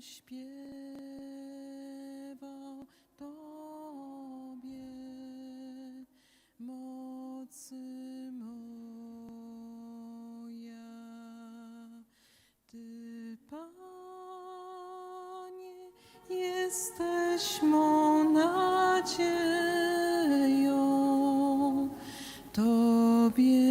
śpiewał Tobie, mocy moja. Ty, Panie, jesteś mą nadzieją. Tobie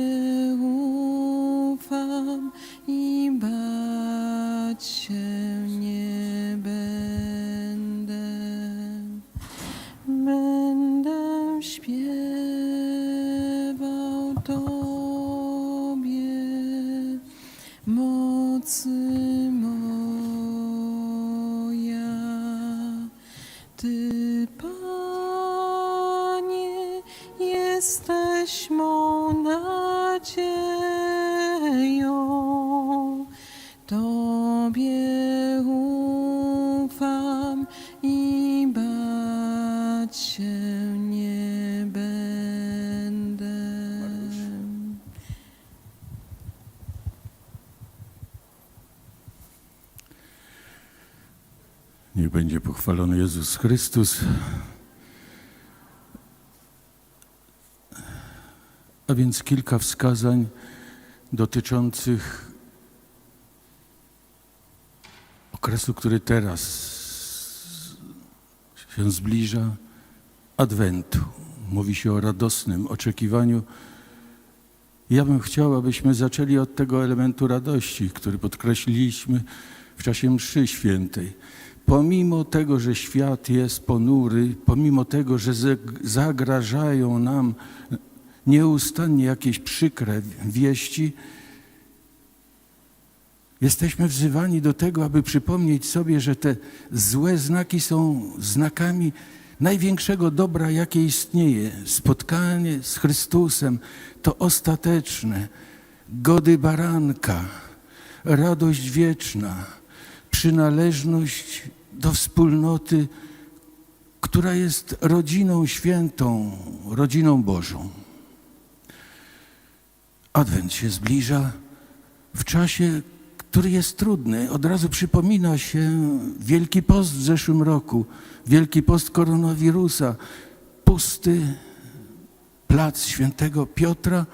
Niech będzie pochwalony Jezus Chrystus. A więc kilka wskazań dotyczących okresu, który teraz się zbliża, Adwentu. Mówi się o radosnym oczekiwaniu. Ja bym chciał, abyśmy zaczęli od tego elementu radości, który podkreśliliśmy w czasie mszy świętej. Pomimo tego, że świat jest ponury, pomimo tego, że zagrażają nam nieustannie jakieś przykre wieści, jesteśmy wzywani do tego, aby przypomnieć sobie, że te złe znaki są znakami największego dobra, jakie istnieje. Spotkanie z Chrystusem to ostateczne, gody baranka, radość wieczna, przynależność do wspólnoty, która jest rodziną świętą, rodziną Bożą. Adwent się zbliża w czasie, który jest trudny. Od razu przypomina się Wielki Post w zeszłym roku, Wielki Post koronawirusa, pusty plac świętego Piotra,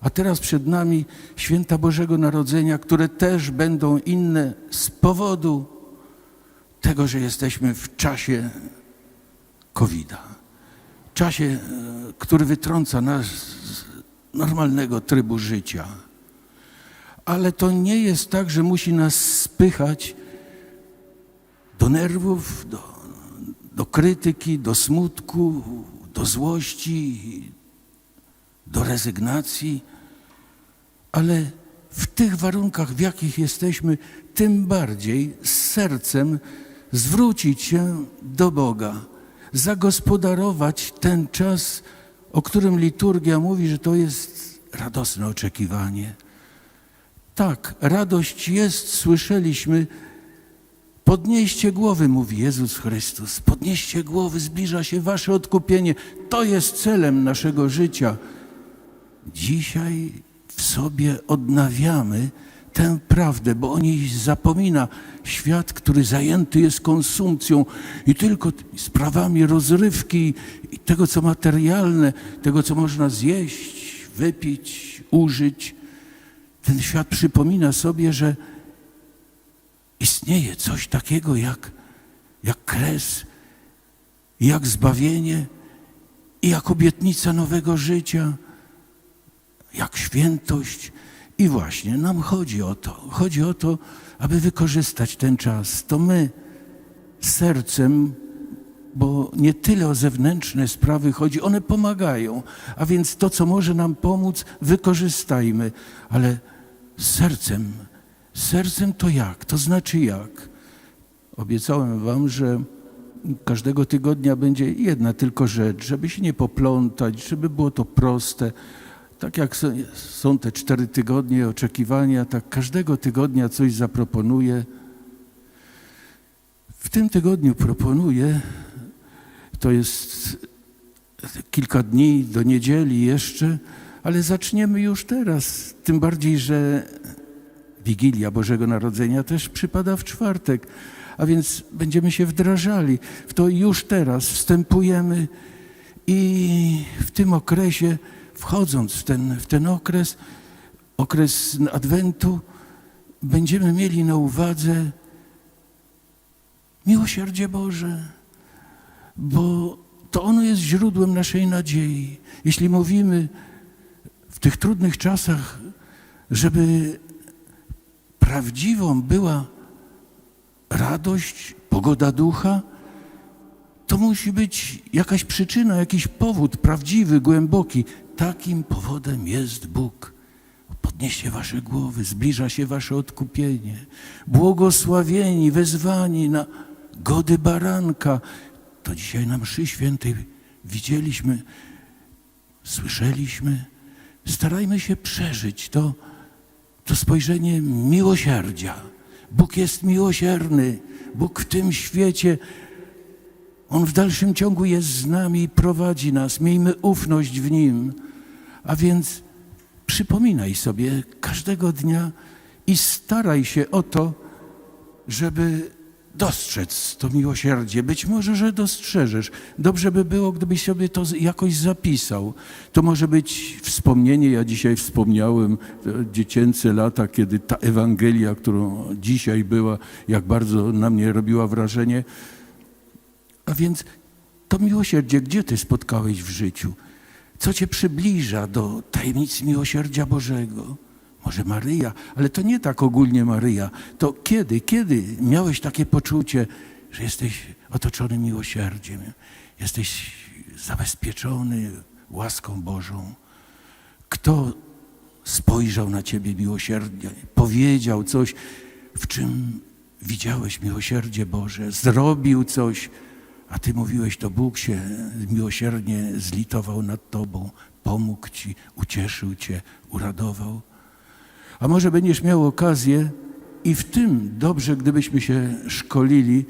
a teraz przed nami święta Bożego Narodzenia, które też będą inne z powodu tego, że jesteśmy w czasie COVID-a. Czasie, e, który wytrąca nas z normalnego trybu życia. Ale to nie jest tak, że musi nas spychać do nerwów, do, do krytyki, do smutku, do złości, do rezygnacji, ale w tych warunkach, w jakich jesteśmy, tym bardziej z sercem zwrócić się do Boga, zagospodarować ten czas, o którym liturgia mówi, że to jest radosne oczekiwanie. Tak, radość jest, słyszeliśmy. Podnieście głowy, mówi Jezus Chrystus. Podnieście głowy, zbliża się wasze odkupienie. To jest celem naszego życia. Dzisiaj w sobie odnawiamy tę prawdę, bo o niej zapomina świat, który zajęty jest konsumpcją i tylko sprawami rozrywki i tego, co materialne, tego, co można zjeść, wypić, użyć. Ten świat przypomina sobie, że istnieje coś takiego jak, jak kres, jak zbawienie i jak obietnica nowego życia jak świętość. I właśnie nam chodzi o to. Chodzi o to, aby wykorzystać ten czas. To my sercem, bo nie tyle o zewnętrzne sprawy chodzi, one pomagają. A więc to, co może nam pomóc, wykorzystajmy. Ale sercem, sercem to jak? To znaczy jak? Obiecałem wam, że każdego tygodnia będzie jedna tylko rzecz, żeby się nie poplątać, żeby było to proste. Tak jak są- te cztery tygodnie oczekiwania, tak każdego tygodnia coś zaproponuję. W tym tygodniu proponuję, to jest kilka dni do niedzieli jeszcze, ale zaczniemy już teraz. Tym bardziej, że Wigilia Bożego Narodzenia też przypada w czwartek, a więc będziemy się wdrażali w to już teraz, wstępujemy i w tym okresie, wchodząc w ten, w ten okres, okres Adwentu, będziemy mieli na uwadze miłosierdzie Boże, bo to ono jest źródłem naszej nadziei. Jeśli mówimy w tych trudnych czasach, żeby prawdziwą była radość, pogoda ducha, to musi być jakaś przyczyna, jakiś powód prawdziwy, głęboki. Takim powodem jest Bóg. Podnieście wasze głowy, zbliża się wasze odkupienie. Błogosławieni, wezwani na gody baranka. To dzisiaj na mszy świętej widzieliśmy, słyszeliśmy. Starajmy się przeżyć to, to spojrzenie miłosierdzia. Bóg jest miłosierny. Bóg w tym świecie, On w dalszym ciągu jest z nami i prowadzi nas. Miejmy ufność w Nim. A więc przypominaj sobie każdego dnia i staraj się o to, żeby dostrzec to miłosierdzie. Być może, że dostrzeżesz. Dobrze by było, gdybyś sobie to jakoś zapisał. To może być wspomnienie. Ja dzisiaj wspomniałem dziecięce lata, kiedy ta Ewangelia, którą dzisiaj była, jak bardzo na mnie robiła wrażenie. A więc to miłosierdzie, gdzie ty spotkałeś w życiu? Co cię przybliża do tajemnic miłosierdzia Bożego? Może Maryja, ale to nie tak ogólnie Maryja. To kiedy, kiedy miałeś takie poczucie, że jesteś otoczony miłosierdziem, jesteś zabezpieczony łaską Bożą? Kto spojrzał na ciebie miłosiernie, powiedział coś, w czym widziałeś miłosierdzie Boże, zrobił coś, a ty mówiłeś, to Bóg się miłosiernie zlitował nad tobą, pomógł ci, ucieszył cię, uradował. A może będziesz miał okazję i w tym dobrze, gdybyśmy się szkolili,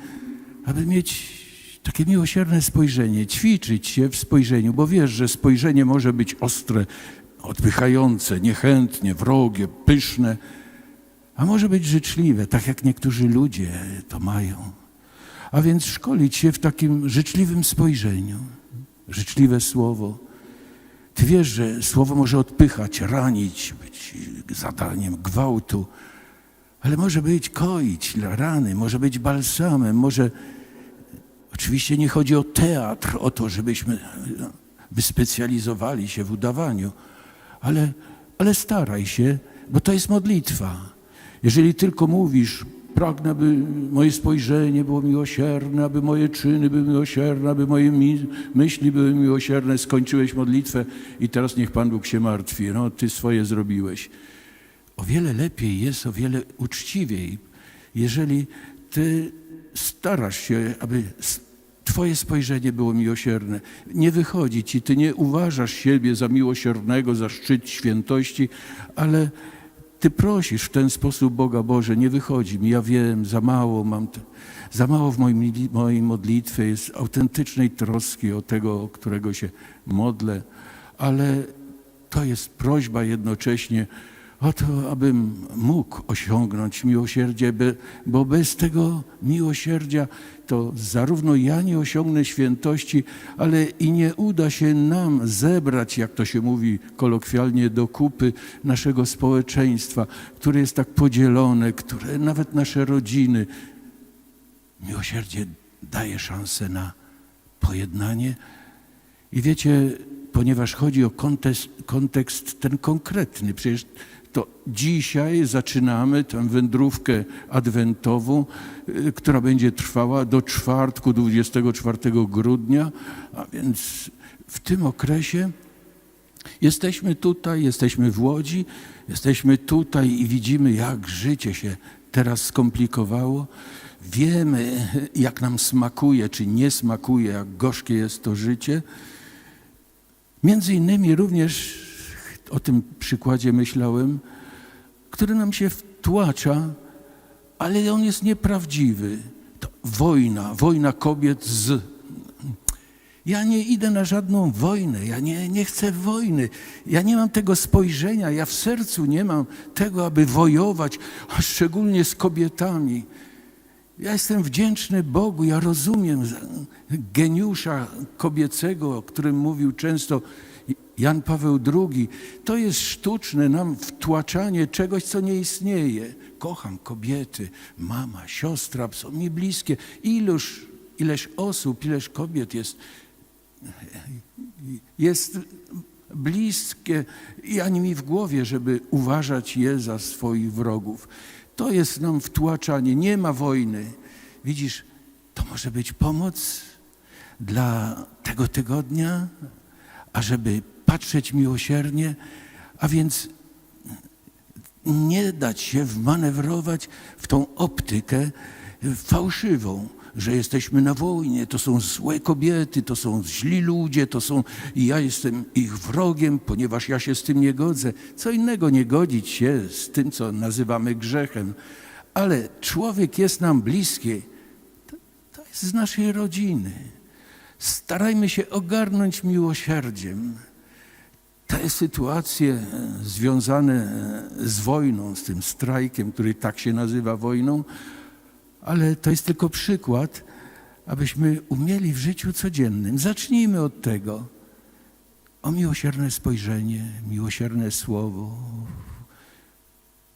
aby mieć takie miłosierne spojrzenie, ćwiczyć się w spojrzeniu, bo wiesz, że spojrzenie może być ostre, odpychające, niechętnie, wrogie, pyszne, a może być życzliwe, tak jak niektórzy ludzie to mają. A więc szkolić się w takim życzliwym spojrzeniu, życzliwe słowo. Ty wiesz, że słowo może odpychać, ranić, być zadaniem gwałtu, ale może być koić rany, może być balsamem, może. Oczywiście nie chodzi o teatr, o to, żebyśmy no, wyspecjalizowali się w udawaniu, ale, ale staraj się, bo to jest modlitwa. Jeżeli tylko mówisz, pragnę, aby moje spojrzenie było miłosierne, aby moje czyny były miłosierne, aby moje myśli były miłosierne, skończyłeś modlitwę i teraz niech Pan Bóg się martwi. No, ty swoje zrobiłeś. O wiele lepiej jest, o wiele uczciwiej, jeżeli ty starasz się, aby Twoje spojrzenie było miłosierne. Nie wychodzi ci, ty nie uważasz siebie za miłosiernego, za szczyt świętości, ale ty prosisz w ten sposób Boga Boże, nie wychodzi mi, ja wiem, za mało mam, za mało w mojej modlitwie jest autentycznej troski o tego, o którego się modlę, ale to jest prośba jednocześnie o to, abym mógł osiągnąć miłosierdzie, bo bez tego miłosierdzia to zarówno ja nie osiągnę świętości, ale i nie uda się nam zebrać, jak to się mówi kolokwialnie, do kupy naszego społeczeństwa, które jest tak podzielone, które nawet nasze rodziny. Miłosierdzie daje szansę na pojednanie. I wiecie, ponieważ chodzi o kontekst, kontekst ten konkretny, przecież to dzisiaj zaczynamy tę wędrówkę adwentową, y, która będzie trwała do czwartku 24 grudnia, a więc w tym okresie jesteśmy tutaj, jesteśmy w Łodzi, jesteśmy tutaj i widzimy, jak życie się teraz skomplikowało. Wiemy, jak nam smakuje, czy nie smakuje, jak gorzkie jest to życie. Między innymi również o tym przykładzie myślałem, który nam się wtłacza, ale on jest nieprawdziwy. To wojna, wojna kobiet z. Ja nie idę na żadną wojnę, ja nie, nie chcę wojny. Ja nie mam tego spojrzenia, ja w sercu nie mam tego, aby wojować, a szczególnie z kobietami. Ja jestem wdzięczny Bogu, ja rozumiem geniusza kobiecego, o którym mówił często Jan Paweł II. To jest sztuczne nam wtłaczanie czegoś, co nie istnieje. Kocham kobiety, mama, siostra, są mi bliskie. Iluż, ileż osób, ileż kobiet jest, jest bliskie i ani mi w głowie, żeby uważać je za swoich wrogów. To jest nam wtłaczanie, nie ma wojny. Widzisz, to może być pomoc dla tego tygodnia, ażeby patrzeć miłosiernie, a więc nie dać się wmanewrować w tą optykę fałszywą, że jesteśmy na wojnie, to są złe kobiety, to są źli ludzie, to są i ja jestem ich wrogiem, ponieważ ja się z tym nie godzę. Co innego nie godzić się z tym, co nazywamy grzechem, ale człowiek jest nam bliski, to, to jest z naszej rodziny. Starajmy się ogarnąć miłosierdziem te sytuacje e, związane e, z wojną, z tym strajkiem, który tak się nazywa wojną, ale to jest tylko przykład, abyśmy umieli w życiu codziennym. Zacznijmy od tego. O miłosierne spojrzenie, miłosierne słowo,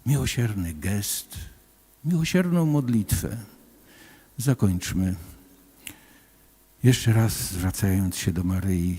miłosierny gest, miłosierną modlitwę. Zakończmy. Jeszcze raz zwracając się do Maryi,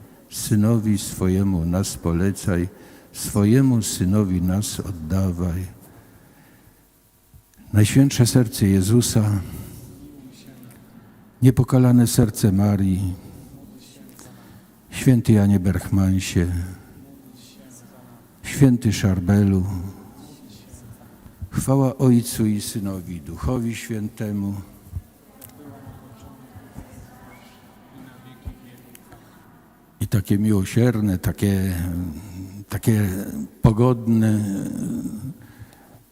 Synowi swojemu nas polecaj, swojemu Synowi nas oddawaj. Najświętsze serce Jezusa, niepokalane serce Marii, święty Janie Berchmansie, święty Szarbelu, chwała Ojcu i Synowi, Duchowi Świętemu, takie miłosierne, takie, takie pogodne,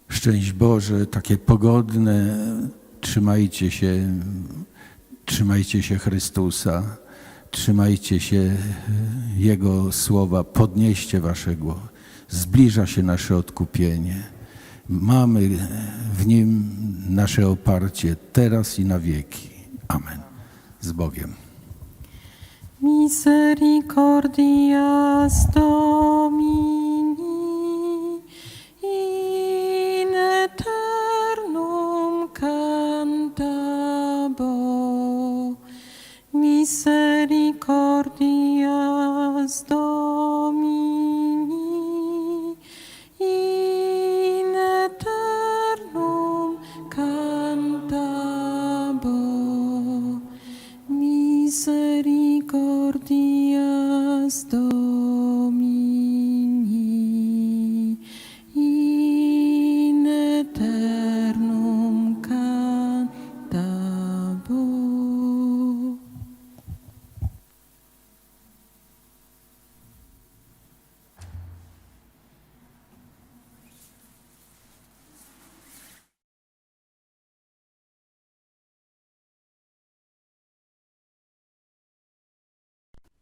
szczęść Boże, takie pogodne, trzymajcie się, trzymajcie się Chrystusa, trzymajcie się Jego słowa, podnieście wasze głowy. Zbliża się nasze odkupienie. Mamy w Nim nasze oparcie teraz i na wieki. Amen. Z Bogiem. Misericordias Domini